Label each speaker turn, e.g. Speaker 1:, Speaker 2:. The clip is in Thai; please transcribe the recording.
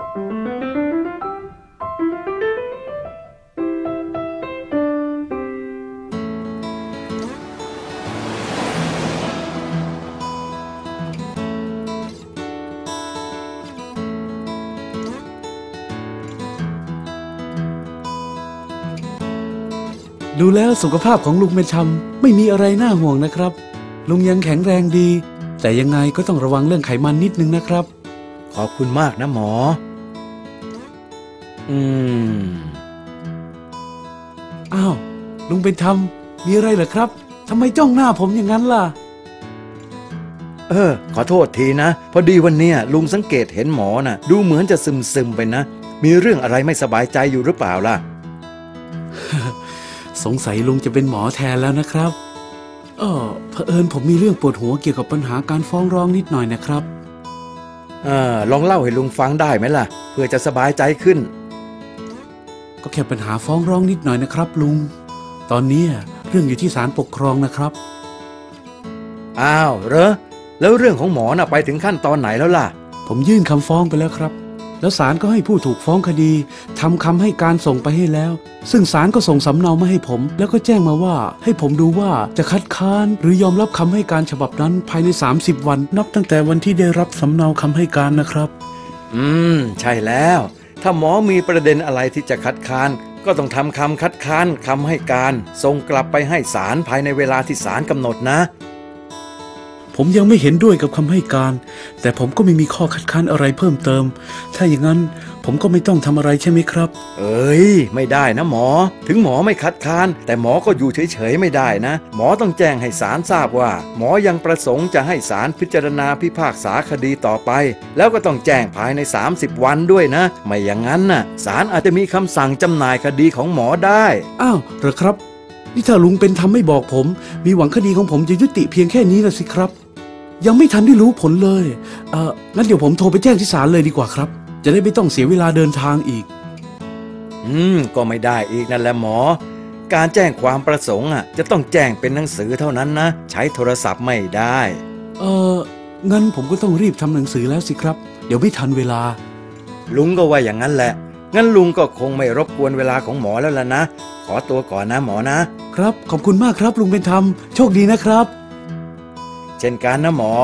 Speaker 1: ดูแล้วสุขภาพของลุงเป็นชำไม่มีอะไรน่าห่วงนะครับ ลุงยังแข็งแรงดี แต่ยังไงก็ต้องระวังเรื่องไขมันนิดนึงนะครับ
Speaker 2: ขอบคุณมากนะหมอ อืม
Speaker 1: อ้าว ลุงเป็นธรรม มีอะไรเหรอครับ ทำไมจ้องหน้าผมอย่างนั้นล่ะ
Speaker 2: เออ ขอโทษทีนะ พอดีวันเนี้ยลุงสังเกตเห็นหมอน่ะ ดูเหมือนจะซึมซึมๆไปนะ มีเรื่องอะไรไม่สบายใจอยู่หรือเปล่าล่ะ
Speaker 1: สงสัยลุงจะเป็นหมอแทนแล้วนะครับเออเผอิญผมมีเรื่องปวดหัวเกี่ยวกับปัญหาการฟ้องร้องนิดหน่อยนะครับ
Speaker 2: เออลองเล่าให้ลุงฟังได้ไหมล่ะ เพื่อจะสบายใจขึ้น
Speaker 1: ก็แค่ปัญหาฟ้องร้องนิดหน่อยนะครับ ลุง ตอนเนี้ยเรื่องอยู่ที่ศาลปกครองนะครับ
Speaker 2: อ้าวเหรอ แล้วเรื่องของหมอน่ะไปถึงขั้นตอนไหนแล้วล่ะ
Speaker 1: ผมยื่นคำฟ้องไปแล้วครับ แล้วศาลก็ให้ผู้ถูกฟ้องคดีทำคำให้การส่งไปให้แล้ว ซึ่งศาลก็ส่งสำเนามาให้ผม แล้วก็แจ้งมาว่า ให้ผมดูว่าจะคัดค้านหรือยอมรับคำให้การฉบับนั้นภายใน 30 วัน นับตั้งแต่วันที่ได้รับสำเนาคำให้การนะครับ
Speaker 2: อืม ใช่แล้ว ถ้าหมอมีประเด็นอะไรที่จะคัดค้าน ก็ต้องทำคำคัดค้านคำให้การส่งกลับไปให้ศาลภายในเวลาที่ศาลกำหนดนะ
Speaker 1: ผมยังไม่เห็นด้วยกับคำให้การ แต่ผมก็ไม่มีข้อคัดค้านอะไรเพิ่มเติม ถ้าอย่างนั้น ผมก็ไม่ต้องทำอะไรใช่ไหมครับ
Speaker 2: เอ้ย ไม่ได้นะหมอ ถึงหมอไม่คัดค้าน แต่หมอก็อยู่เฉยๆไม่ได้นะ หมอต้องแจ้งให้ศาลทราบว่า หมอยังประสงค์จะให้ศาลพิจารณาพิพากษาคดีต่อไป แล้วก็ต้องแจ้งภายใน 30 วันด้วยนะ ไม่อย่างนั้นน่ะศาลอาจจะมีคำสั่งจำหน่ายคดีของหมอได้
Speaker 1: อ้าวเหรอครับนี่ถ้าลุงเป็นทำไม่บอกผม มีหวังคดีของผมจะยุติเพียงแค่นี้ละสิครับ ยังไม่ทันได้รู้ผลเลยเอองั้นเดี๋ยวผมโทรไปแจ้งที่ศาลเลยดีกว่าครับ จะได้ไม่ต้องเสียเวลาเดินทางอีก
Speaker 2: อืม ก็ไม่ได้อีกนั่นแหละหมอ การแจ้งความประสงค์อะ จะต้องแจ้งเป็นหนังสือเท่านั้นนะ ใช้โทรศัพท์ไม่ได้
Speaker 1: เอองั้นผมก็ต้องรีบทำหนังสือแล้วสิครับ เดี๋ยวไม่ทันเวลา
Speaker 2: ลุงก็ว่าอย่างนั้นแหละ งั้นลุงก็คงไม่รบกวนเวลาของหมอแล้วล่ะนะ ขอตัวก่อนนะหมอนะ
Speaker 1: ครับ ขอบคุณมากครับลุงเป็นธรรม โชคดีนะครับ
Speaker 2: เช่นกันนะหมอ